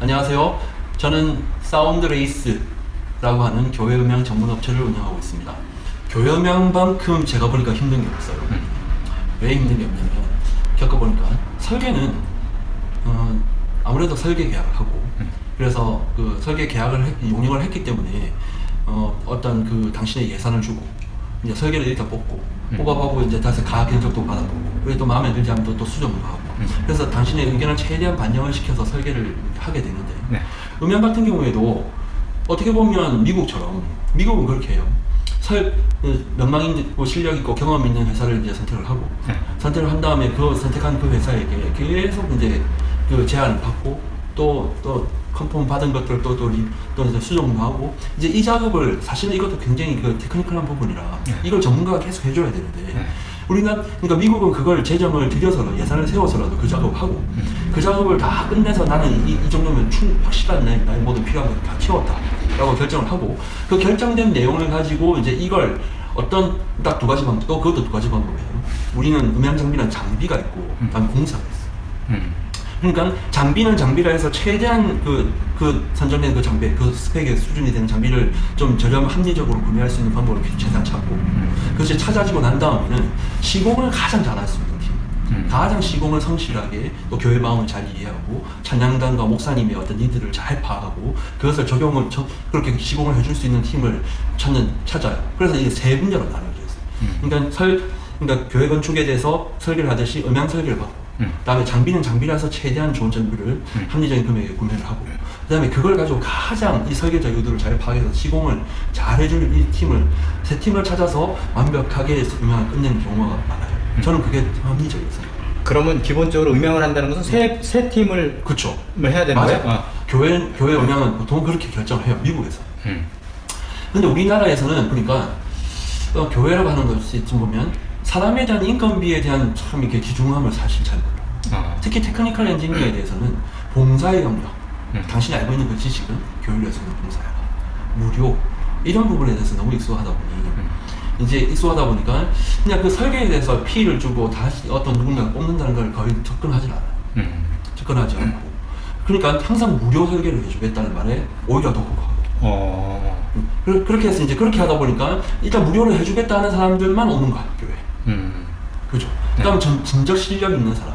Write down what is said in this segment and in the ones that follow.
안녕하세요. 저는 사운드 레이스라고 하는 교회 음향 전문 업체를 운영하고 있습니다. 교회 음향만큼 제가 보니까 힘든 게 없어요. 왜 힘든 게 없냐면 겪어보니까 설계는 어, 아무래도 설계 계약을 하고 그래서 그 설계 계약을 했- 용역을 했기 때문에 어, 어떤 그 당신의 예산을 주고 이제 설계를 일단 뽑고 뽑아보고 이제 다시 가격 견적도 받아보고 그리고 또 마음에 들지 않으면 또, 또 수정도 하고 그래서 당신의 의견을 최대한 반영을 시켜서 설계를 하게 되는데 네. 음향 같은 경우에도 어떻게 보면 미국처럼 미국은 그렇게 해요. 설, 그 명망 있고 실력 있고 경험 있는 회사를 이제 선택을 하고 네. 선택을 한 다음에 그 선택한 그 회사에게 계속 이제 그 제안을 받고 또 또 컨펌 받은 것들 또 또 또 이제 수정도 하고 이제 이 작업을 사실은 이것도 굉장히 그 테크니컬한 부분이라 네. 이걸 전문가가 계속 해줘야 되는데 네. 우리가 그러니까 미국은 그걸 재정을 들여서 예산을 세워서라도 그 작업을 하고 그 작업을 다 끝내서 나는 이, 이 정도면 충 확실한 내 나의 모든 필요한 걸다 채웠다라고 결정을 하고 그 결정된 내용을 가지고 이제 이걸 어떤 딱 두 가지 방법 또 그것도 두 가지 방법이에요. 우리는 음향 장비는 장비가 있고 그다음 공사가 있어. 음. 그러니까 장비는 장비라 해서 최대한 그, 그 선정된 그 장비, 그 스펙의 수준이 되는 장비를 좀 저렴 합리적으로 구매할 수 있는 방법을 최대한 찾고 그것이 찾아지고 난 다음에는 시공을 가장 잘할 수 있는 팀. 음. 가장 시공을 성실하게 또 교회 마음을 잘 이해하고 찬양단과 목사님의 어떤 니드를 잘 파악하고 그것을 적용을 저- 그렇게 시공을 해줄 수 있는 팀을 찾는 찾아요. 그래서 이게 세 분야로 나눠져 있어요. 음. 그러니까 설 그러니까 교회 건축에 대해서 설계를 하듯이 음향 설계를 받고 음. 그다음에 장비는 장비라서 최대한 좋은 장비를 음. 합리적인 금액에 구매를 하고 그다음에 그걸 가지고 가장 이 설계자 의도를 잘 파악해서 시공을 잘 해줄 이 팀을 세 팀을 찾아서 완벽하게 음향을 끝내는 경우가 많아요. 음. 저는 그게 합리적이었어요. 그러면 기본적으로 음향을 한다는 것은 세, 세 팀을 그렇죠. 해야 되는 맞아요. 거예요? 어. 교회 교회 음향은 보통 그렇게 결정을 해요. 미국에서. 음. 근데 우리나라에서는 보니까 어, 교회라고 하는 것이 좀 보면 사람에 대한 인건비에 대한 참 이렇게 기중함을 사실 잘 몰라요. 어. 특히 테크니컬 엔지니어에 대해서는 봉사의 영역, 음. 당신이 알고 있는 그 지식은 교육에서는 봉사야, 무료 이런 부분에 대해서 너무 익숙하다 보니 음. 이제 익숙하다 보니까 그냥 그 설계에 대해서 피를 주고 다시 어떤 누군가를 뽑는다는 걸 거의 접근하지 않아요. 음. 접근하지 않고 그러니까 항상 무료 설계를 해주겠다는 말에 오히려 더 호소하고 어. 그- 그렇게 해서 이제 그렇게 하다 보니까 일단 무료로 해주겠다는 사람들만 오는 거야 교회. 그다음 전 진적 실력 있는 사람,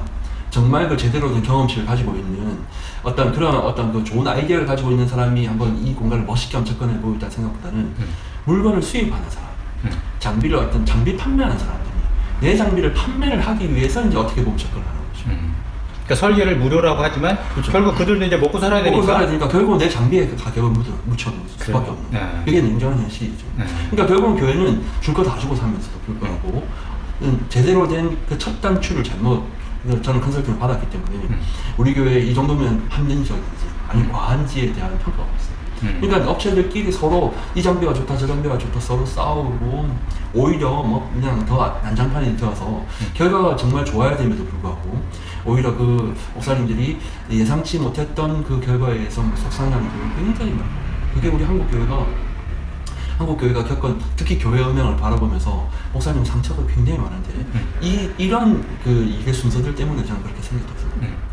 정말 그 제대로 된 경험치를 가지고 있는 어떤 그런 어떤 그 좋은 아이디어를 가지고 있는 사람이 한번 이 공간을 멋있게 한번 접근해 있다는 생각보다는 음. 물건을 수입하는 사람, 음. 장비를 어떤 장비 판매하는 사람들이 내 장비를 판매를 하기 위해서 이제 어떻게 보면 접근을 하는 거죠. 음. 그러니까 설계를 무료라고 하지만 그렇죠. 결국 그들도 이제 먹고 살아야 되니까. 먹고 살아야 되니까 결국은 내 장비에 그 가격을 묻혀놓을 수밖에. 없는 네. 그게 냉정한 현실이죠. 네. 그러니까 결국은 교회는 줄 거 다 주고 사면서도 불구하고 음, 제대로 된 그 첫 단추를 잘못 그 저는 컨설팅을 받았기 때문에 음. 우리 교회 이 정도면 합리적인지 아니 과한지에 대한 평가가 없어요. 음. 그러니까 업체들끼리 서로 이 장비가 좋다 저 장비가 좋다 서로 싸우고 오히려 뭐 그냥 더 난장판이 되어서 음. 결과가 정말 좋아야 됨에도 불구하고 오히려 그 목사님들이 예상치 못했던 그 결과에 의해서 뭐 속상해하는 경우가 굉장히 많아요. 그게 우리 한국 교회가 한국 교회가 겪은 특히 교회 음향을 바라보면서 목사님 상처가 굉장히 많은데 음. 이 이런 그 일의 순서들 때문에 저는 그렇게 생각했어요. 음.